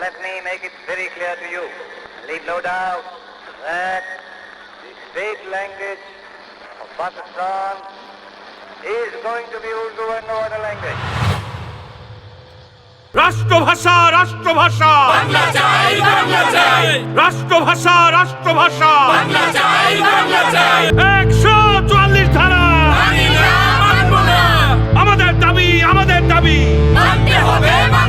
let me make it very clear to you, leave no doubt, that the state language of Pakistan is going to be Urdu and no other language. রাষ্ট্রভাষা রাষ্ট্রভাষা বাংলা চাই বাংলা চাই রাষ্ট্রভাষা রাষ্ট্রভাষা বাংলা চাই বাংলা চাই একশো চুয়াল্লিশ ধারা মানি আমাদের দাবি আমাদের দাবি মানতে হবে